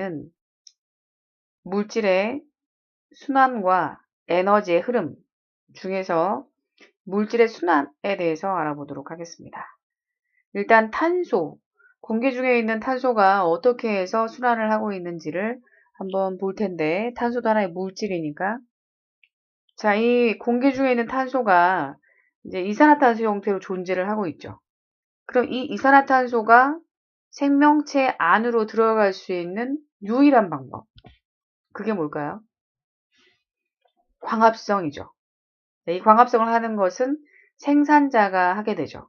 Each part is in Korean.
있는 물질의 순환과 에너지의 흐름 중에서 물질의 순환에 대해서 알아보도록 하겠습니다. 일단 탄소, 공기 중에 있는 탄소가 어떻게 해서 순환을 하고 있는지를 한번 볼 텐데 탄소도 하나의 물질이니까 자, 이 공기 중에 있는 탄소가 이제 이산화탄소 형태로 존재를 하고 있죠. 그럼 이 이산화탄소가 생명체 안으로 들어갈 수 있는 유일한 방법. 그게 뭘까요? 광합성이죠. 네, 이 광합성을 하는 것은 생산자가 하게 되죠.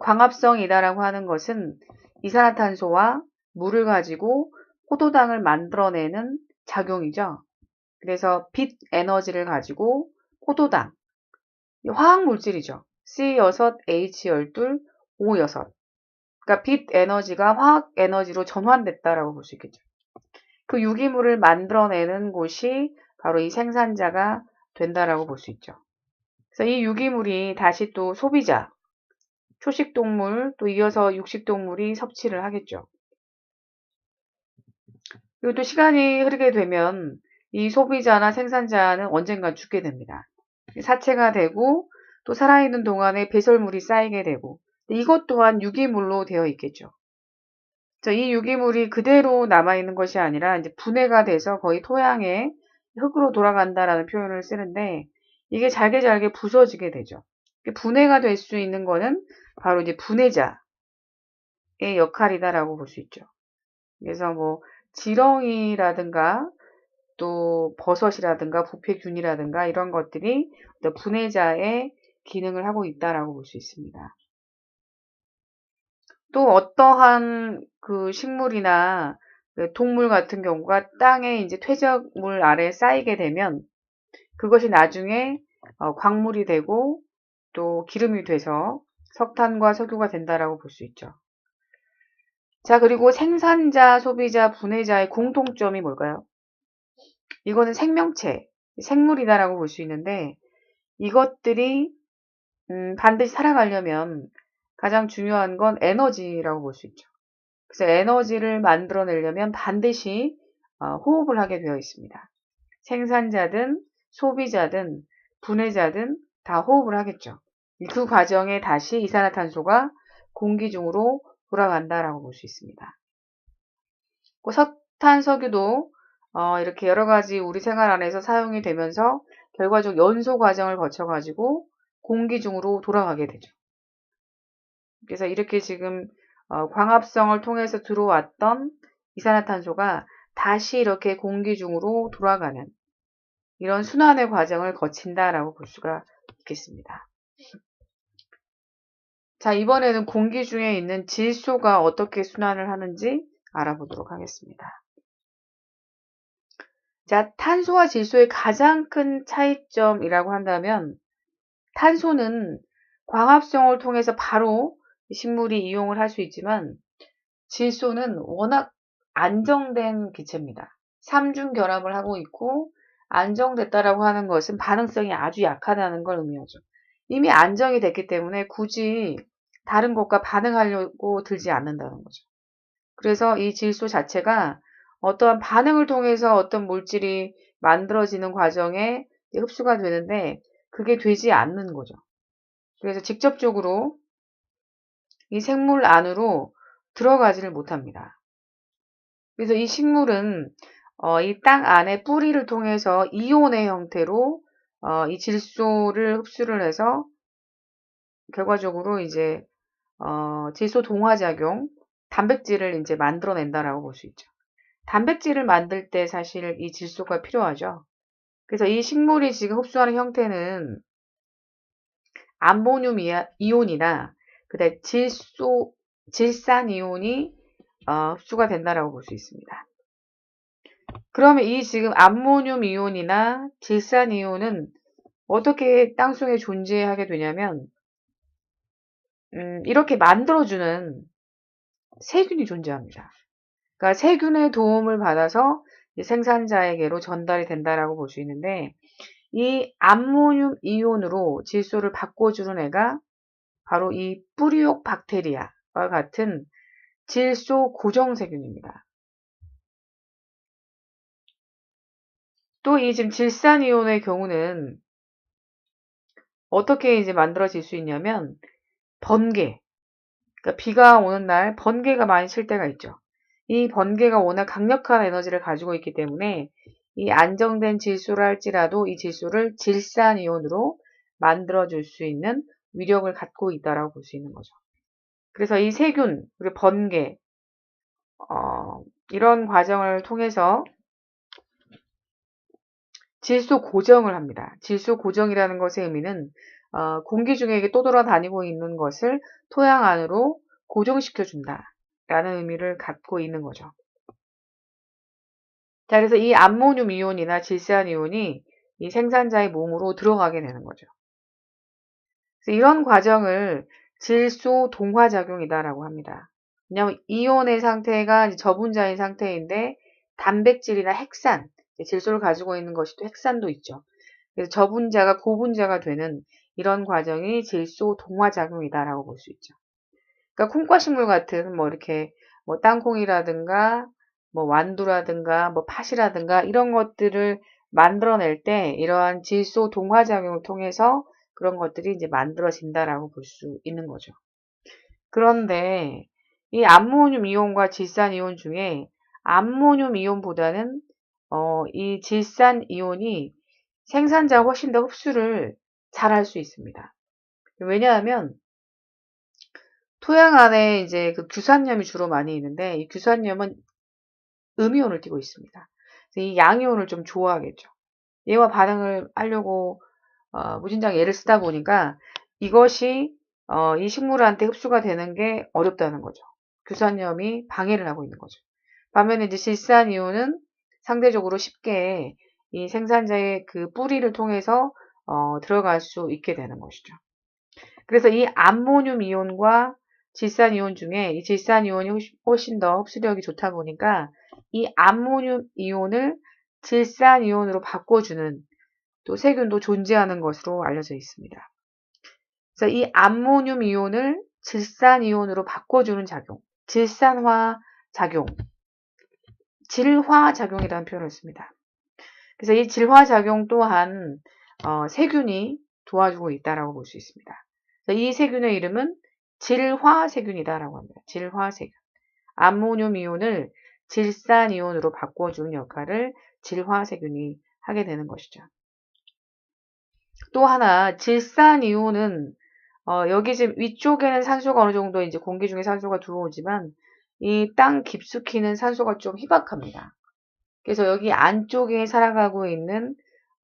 광합성이다라고 하는 것은 이산화탄소와 물을 가지고 포도당을 만들어내는 작용이죠. 그래서 빛 에너지를 가지고 포도당, 화학 물질이죠. C6, H12, O6. 그러니까 빛 에너지가 화학 에너지로 전환됐다라고 볼 수 있겠죠. 그 유기물을 만들어내는 곳이 바로 이 생산자가 된다라고 볼 수 있죠. 그래서 이 유기물이 다시 또 소비자, 초식동물, 또 이어서 육식동물이 섭취를 하겠죠. 그리고 또 시간이 흐르게 되면 이 소비자나 생산자는 언젠가 죽게 됩니다. 사체가 되고 또 살아있는 동안에 배설물이 쌓이게 되고 이것 또한 유기물로 되어 있겠죠. 이 유기물이 그대로 남아있는 것이 아니라 이제 분해가 돼서 거의 토양에 흙으로 돌아간다라는 표현을 쓰는데 이게 잘게 잘게 부서지게 되죠. 분해가 될 수 있는 거는 바로 이제 분해자의 역할이다라고 볼 수 있죠. 그래서 뭐 지렁이라든가 또 버섯이라든가 부패균이라든가 이런 것들이 분해자의 기능을 하고 있다라고 볼 수 있습니다. 또 어떠한 그 식물이나 그 동물 같은 경우가 땅에 이제 퇴적물 아래에 쌓이게 되면 그것이 나중에 어, 광물이 되고 또 기름이 돼서 석탄과 석유가 된다라고 볼 수 있죠. 자, 그리고 생산자, 소비자, 분해자의 공통점이 뭘까요? 이거는 생명체, 생물이다라고 볼 수 있는데 이것들이 음, 반드시 살아가려면 가장 중요한 건 에너지라고 볼 수 있죠. 그래서 에너지를 만들어내려면 반드시 어, 호흡을 하게 되어 있습니다. 생산자든 소비자든 분해자든 다 호흡을 하겠죠. 그 과정에 다시 이산화탄소가 공기 중으로 돌아간다라고 볼 수 있습니다. 석탄석유도 어, 이렇게 여러 가지 우리 생활 안에서 사용이 되면서 결과적 연소 과정을 거쳐가지고 공기 중으로 돌아가게 되죠. 그래서 이렇게 지금 어, 광합성을 통해서 들어왔던 이산화탄소가 다시 이렇게 공기 중으로 돌아가는 이런 순환의 과정을 거친다라고 볼 수가 있겠습니다. 자, 이번에는 공기 중에 있는 질소가 어떻게 순환을 하는지 알아보도록 하겠습니다. 자, 탄소와 질소의 가장 큰 차이점이라고 한다면 탄소는 광합성을 통해서 바로 식물이 이용을 할 수 있지만 질소는 워낙 안정된 기체입니다. 삼중 결합을 하고 있고 안정됐다라고 하는 것은 반응성이 아주 약하다는 걸 의미하죠. 이미 안정이 됐기 때문에 굳이 다른 것과 반응하려고 들지 않는다는 거죠. 그래서 이 질소 자체가 어떠한 반응을 통해서 어떤 물질이 만들어지는 과정에 흡수가 되는데 그게 되지 않는 거죠. 그래서 직접적으로 이 생물 안으로 들어가지를 못합니다. 그래서 이 식물은 어, 이 땅 안에 뿌리를 통해서 이온의 형태로 어, 이 질소를 흡수를 해서 결과적으로 이제 어, 질소 동화작용, 단백질을 이제 만들어낸다라고 볼 수 있죠. 단백질을 만들 때 사실 이 질소가 필요하죠. 그래서 이 식물이 지금 흡수하는 형태는 암모늄 이온이나 그다음 질소 질산 이온이 어, 흡수가 된다라고 볼 수 있습니다. 그러면 이 지금 암모늄 이온이나 질산 이온은 어떻게 땅속에 존재하게 되냐면 음, 이렇게 만들어주는 세균이 존재합니다. 그러니까 세균의 도움을 받아서 생산자에게로 전달이 된다라고 볼 수 있는데 이 암모늄 이온으로 질소를 바꿔주는 애가 바로 이 뿌리옥 박테리아와 같은 질소 고정세균입니다. 또 이 지금 질산이온의 경우는 어떻게 이제 만들어질 수 있냐면 번개. 그러니까 비가 오는 날 번개가 많이 칠 때가 있죠. 이 번개가 워낙 강력한 에너지를 가지고 있기 때문에 이 안정된 질소를 할지라도 이 질소를 질산이온으로 만들어줄 수 있는 위력을 갖고 있다라고 볼 수 있는 거죠. 그래서 이 세균, 그리고 번개, 어, 이런 과정을 통해서 질소 고정을 합니다. 질소 고정이라는 것의 의미는 어, 공기 중에 또 돌아다니고 있는 것을 토양 안으로 고정시켜준다. 라는 의미를 갖고 있는 거죠. 자, 그래서 이 암모늄 이온이나 질산 이온이 이 생산자의 몸으로 들어가게 되는 거죠. 이런 과정을 질소 동화작용이다라고 합니다. 왜냐하면 이온의 상태가 저분자인 상태인데 단백질이나 핵산, 질소를 가지고 있는 것이 또 핵산도 있죠. 그래서 저분자가 고분자가 되는 이런 과정이 질소 동화작용이다라고 볼 수 있죠. 그러니까 콩과 식물 같은 뭐 이렇게 뭐 땅콩이라든가 뭐 완두라든가 뭐 팥이라든가 이런 것들을 만들어낼 때 이러한 질소 동화작용을 통해서 그런 것들이 이제 만들어진다라고 볼 수 있는 거죠. 그런데 이 암모늄 이온과 질산 이온 중에 암모늄 이온보다는 어, 이 질산 이온이 생산자가 훨씬 더 흡수를 잘 할 수 있습니다. 왜냐하면 토양 안에 이제 그 규산염이 주로 많이 있는데 이 규산염은 음이온을 띠고 있습니다. 이 양이온을 좀 좋아하겠죠. 얘와 반응을 하려고 어, 무진장 예를 쓰다 보니까 이것이 어, 이 식물한테 흡수가 되는 게 어렵다는 거죠. 규산염이 방해를 하고 있는 거죠. 반면에 이제 질산이온은 상대적으로 쉽게 이 생산자의 그 뿌리를 통해서 어, 들어갈 수 있게 되는 것이죠. 그래서 이 암모늄 이온과 질산 이온 중에 이 질산 이온이 훨씬 더 흡수력이 좋다 보니까 이 암모늄 이온을 질산 이온으로 바꿔주는 또 세균도 존재하는 것으로 알려져 있습니다. 그래서 이 암모늄 이온을 질산 이온으로 바꿔주는 작용, 질산화 작용, 질화 작용이라는 표현을 씁니다. 그래서 이 질화 작용 또한 어, 세균이 도와주고 있다라고 볼 수 있습니다. 이 세균의 이름은 질화 세균이다라고 합니다. 질화 세균. 암모늄 이온을 질산 이온으로 바꿔주는 역할을 질화 세균이 하게 되는 것이죠. 또 하나 질산 이온은 어, 여기 지금 위쪽에는 산소가 어느 정도 이제 공기 중에 산소가 들어오지만 이 땅 깊숙이는 산소가 좀 희박합니다. 그래서 여기 안쪽에 살아가고 있는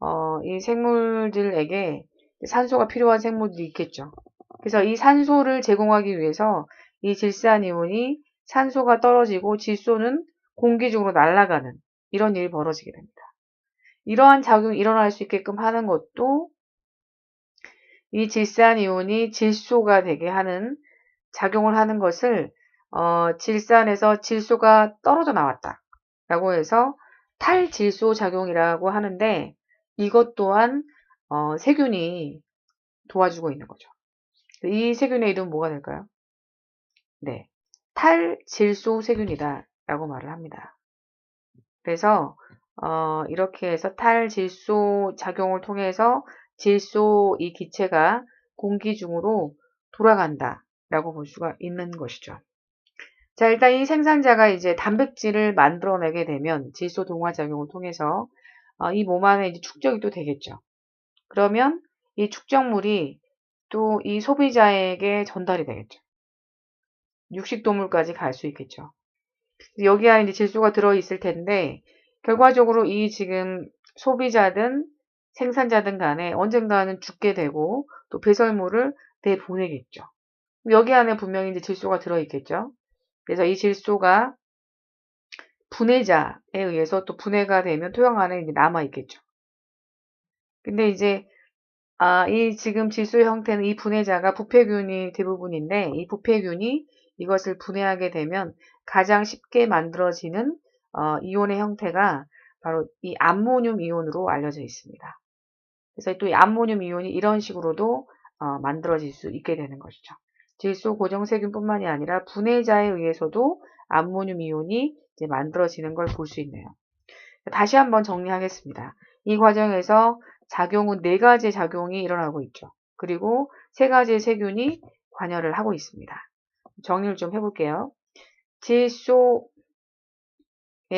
어, 이 생물들에게 산소가 필요한 생물들이 있겠죠. 그래서 이 산소를 제공하기 위해서 이 질산이온이 산소가 떨어지고 질소는 공기 중으로 날아가는 이런 일이 벌어지게 됩니다. 이러한 작용이 일어날 수 있게끔 하는 것도 이 질산이온이 질소가 되게 하는 작용을 하는 것을 어, 질산에서 질소가 떨어져 나왔다 라고 해서 탈질소 작용이라고 하는데 이것 또한 어, 세균이 도와주고 있는 거죠. 이 세균의 이름은 뭐가 될까요? 네, 탈질소 세균이다 라고 말을 합니다. 그래서 어, 이렇게 해서 탈질소 작용을 통해서 질소 이 기체가 공기 중으로 돌아간다 라고 볼 수가 있는 것이죠. 자, 일단 이 생산자가 이제 단백질을 만들어내게 되면 질소 동화 작용을 통해서 어, 이몸 안에 이제 축적이 또 되겠죠. 그러면 이 축적물이 또 이 소비자에게 전달이 되겠죠. 육식동물까지 갈 수 있겠죠. 여기 안에 이제 질소가 들어있을 텐데 결과적으로 이 지금 소비자든 생산자든 간에 언젠가는 죽게 되고 또 배설물을 내보내겠죠. 여기 안에 분명히 이제 질소가 들어있겠죠. 그래서 이 질소가 분해자에 의해서 또 분해가 되면 토양 안에 이제 남아있겠죠. 근데 이제 아, 이 지금 질소의 형태는 이 분해자가 부패균이 대부분인데 이 부패균이 이것을 분해하게 되면 가장 쉽게 만들어지는 어, 이온의 형태가 바로 이 암모늄 이온으로 알려져 있습니다. 그래서 또이 암모늄 이온이 이런 식으로도 어, 만들어질 수 있게 되는 것이죠. 질소 고정세균뿐만이 아니라 분해자에 의해서도 암모늄 이온이 만들어지는 걸 볼 수 있네요. 다시 한번 정리하겠습니다. 이 과정에서 작용은 네 가지 작용이 일어나고 있죠. 그리고 세 가지의 세균이 관여를 하고 있습니다. 정리를 좀 해볼게요. 질소의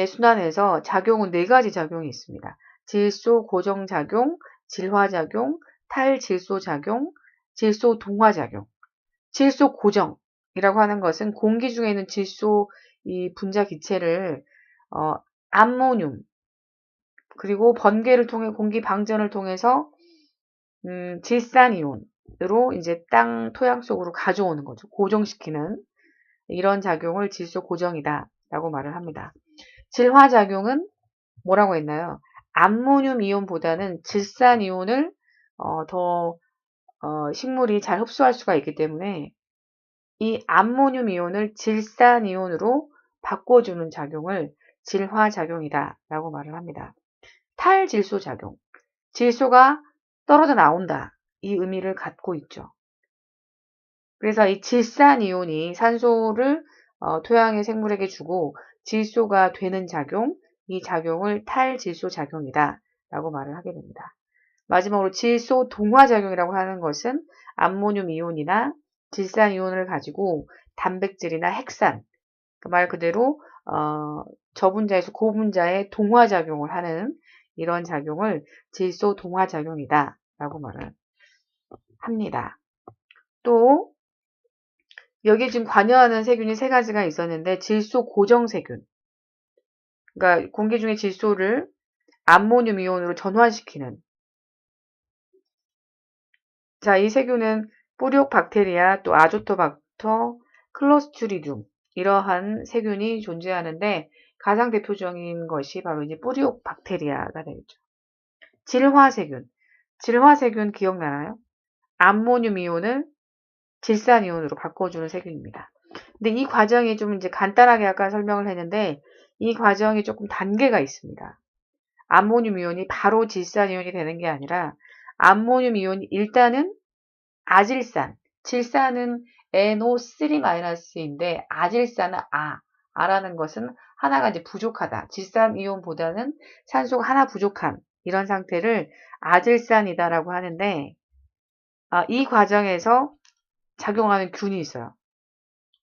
순환에서 작용은 네 가지 작용이 있습니다. 질소 고정작용, 질화작용, 탈질소작용, 질소 동화작용. 질소 고정이라고 하는 것은 공기 중에 있는 질소 이 분자 기체를 어, 암모늄 그리고 번개를 통해 공기 방전을 통해서 음, 질산이온으로 이제 땅 토양 속으로 가져오는 거죠. 고정시키는 이런 작용을 질소 고정이다 라고 말을 합니다. 질화작용은 뭐라고 했나요? 암모늄 이온보다는 질산 이온을 어, 더 어, 식물이 잘 흡수할 수가 있기 때문에 이 암모늄 이온을 질산 이온으로 바꿔주는 작용을 질화작용이다 라고 말을 합니다. 탈질소 작용. 질소가 떨어져 나온다. 이 의미를 갖고 있죠. 그래서 이 질산 이온이 산소를 어, 토양의 생물에게 주고 질소가 되는 작용, 이 작용을 탈질소 작용이다 라고 말을 하게 됩니다. 마지막으로 질소 동화 작용이라고 하는 것은 암모늄 이온이나 질산 이온을 가지고 단백질이나 핵산, 그 말 그대로 어, 저분자에서 고분자의 동화 작용을 하는 이런 작용을 질소 동화 작용이다 라고 말을 합니다. 또 여기 지금 관여하는 세균이 세 가지가 있었는데 질소 고정 세균. 그러니까 공기 중의 질소를 암모늄 이온으로 전환시키는 자, 이 세균은 뿌리옥 박테리아, 또 아조토박터, 클로스트리듐 이러한 세균이 존재하는데 가장 대표적인 것이 바로 이제 뿌리옥 박테리아가 되겠죠. 질화세균. 질화세균 기억나나요? 암모늄 이온을 질산 이온으로 바꿔주는 세균입니다. 근데 이 과정이 좀 이제 간단하게 아까 설명을 했는데 이 과정이 조금 단계가 있습니다. 암모늄 이온이 바로 질산 이온이 되는 게 아니라 암모늄 이온이 일단은 아질산, 질산은 NO3-인데 아질산은 아, 아라는 것은 하나가 이제 부족하다. 질산 이온보다는 산소가 하나 부족한 이런 상태를 아질산이다라고 하는데 아, 이 과정에서 작용하는 균이 있어요.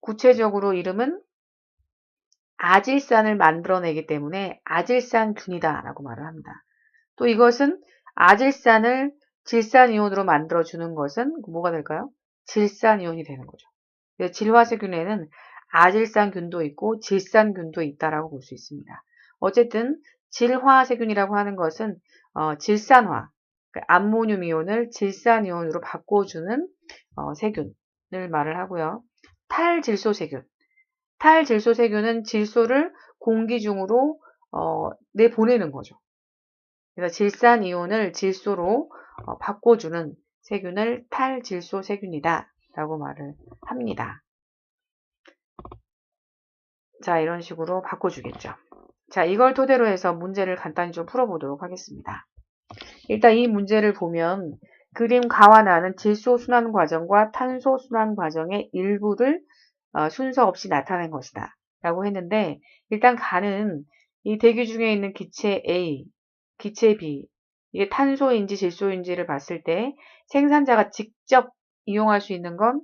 구체적으로 이름은 아질산을 만들어내기 때문에 아질산균이다라고 말을 합니다. 또 이것은 아질산을 질산이온으로 만들어주는 것은 뭐가 될까요? 질산이온이 되는 거죠. 질화세균에는 아질산균도 있고 질산균도 있다라고 볼 수 있습니다. 어쨌든 질화세균이라고 하는 것은 어, 질산화, 그러니까 암모늄 이온을 질산이온으로 바꿔주는 어, 세균을 말을 하고요. 탈질소세균. 탈질소세균은 질소를 공기 중으로 어, 내보내는 거죠. 그래서 질산 이온을 질소로 어, 바꿔주는 세균을 탈질소세균이다 라고 말을 합니다. 자 이런 식으로 바꿔주겠죠. 자 이걸 토대로 해서 문제를 간단히 좀 풀어보도록 하겠습니다. 일단 이 문제를 보면 그림 가와 나는 질소 순환 과정과 탄소 순환 과정의 일부를 어, 순서 없이 나타낸 것이다. 라고 했는데 일단 가는 이 대기 중에 있는 기체 A, 기체 B, 이게 탄소인지 질소인지를 봤을 때 생산자가 직접 이용할 수 있는 건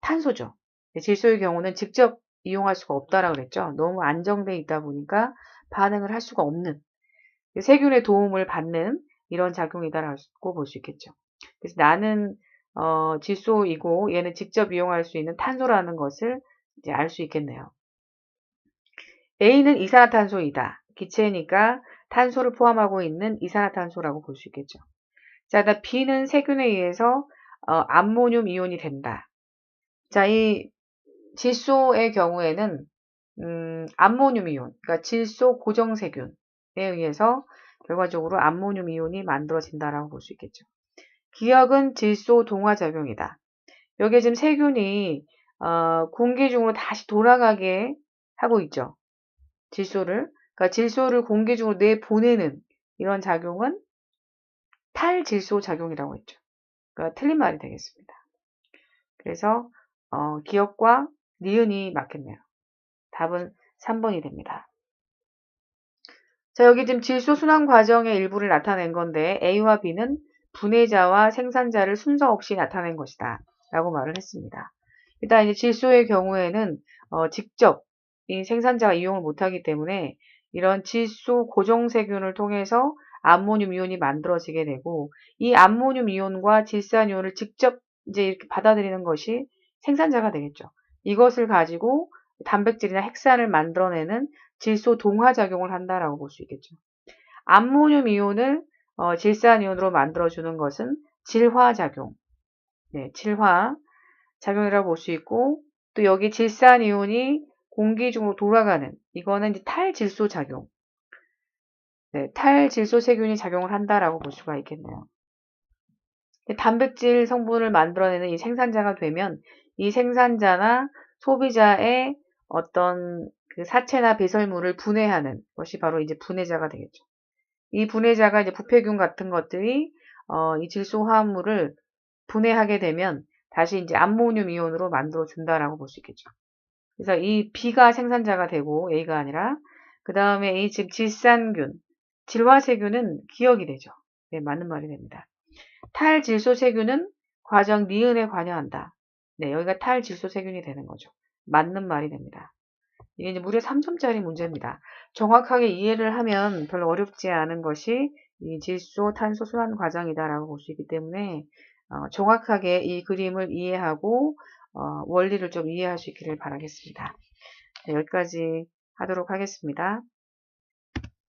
탄소죠. 질소의 경우는 직접 이용할 수가 없다라고 그랬죠. 너무 안정돼 있다 보니까 반응을 할 수가 없는 세균의 도움을 받는 이런 작용이다라고 볼 수 있겠죠. 그래서 나는 어, 질소이고 얘는 직접 이용할 수 있는 탄소라는 것을 이제 알 수 있겠네요. A는 이산화탄소이다. 기체니까 탄소를 포함하고 있는 이산화탄소라고 볼 수 있겠죠. 자, 나 B는 세균에 의해서 어, 암모늄 이온이 된다. 자, 이 질소의 경우에는 음, 암모늄 이온, 그러니까 질소 고정 세균에 의해서 결과적으로 암모늄 이온이 만들어진다라고 볼 수 있겠죠. 기억은 질소 동화 작용이다. 여기에 지금 세균이 어, 공기 중으로 다시 돌아가게 하고 있죠. 질소를. 그러니까 질소를 공기 중으로 내 보내는 이런 작용은 탈질소 작용이라고 했죠. 그러니까 틀린 말이 되겠습니다. 그래서 어, 기억과 니은이 맞겠네요. 답은 3번이 됩니다. 자, 여기 지금 질소 순환 과정의 일부를 나타낸 건데 A와 B는 분해자와 생산자를 순서 없이 나타낸 것이다. 라고 말을 했습니다. 일단 이제 질소의 경우에는 어, 직접 이 생산자가 이용을 못하기 때문에 이런 질소 고정세균을 통해서 암모늄 이온이 만들어지게 되고 이 암모늄 이온과 질산 이온을 직접 이제 이렇게 받아들이는 것이 생산자가 되겠죠. 이것을 가지고 단백질이나 핵산을 만들어내는 질소 동화 작용을 한다라고 볼 수 있겠죠. 암모늄 이온을 어, 질산 이온으로 만들어주는 것은 질화 작용, 네, 질화 작용이라고 볼 수 있고 또 여기 질산 이온이 공기 중으로 돌아가는 이거는 이제 탈질소 작용. 네, 탈질소 세균이 작용을 한다라고 볼 수가 있겠네요. 단백질 성분을 만들어내는 이 생산자가 되면 이 생산자나 소비자의 어떤 그 사체나 배설물을 분해하는 것이 바로 이제 분해자가 되겠죠. 이 분해자가 이제 부패균 같은 것들이 어, 이 질소 화합물을 분해하게 되면 다시 이제 암모늄 이온으로 만들어 준다라고 볼 수 있겠죠. 그래서 이 B가 생산자가 되고 A가 아니라 그 다음에 이 지금 질산균, 질화세균은 기억이 되죠. 네, 맞는 말이 됩니다. 탈질소세균은 과정 니은에 관여한다. 네, 여기가 탈질소세균이 되는 거죠. 맞는 말이 됩니다. 이게 이제 무려 3점짜리 문제입니다. 정확하게 이해를 하면 별로 어렵지 않은 것이 이 질소 탄소 순환 과정이다라고 볼 수 있기 때문에 어, 정확하게 이 그림을 이해하고 어, 원리를 좀 이해할 수 있기를 바라겠습니다. 네, 여기까지 하도록 하겠습니다.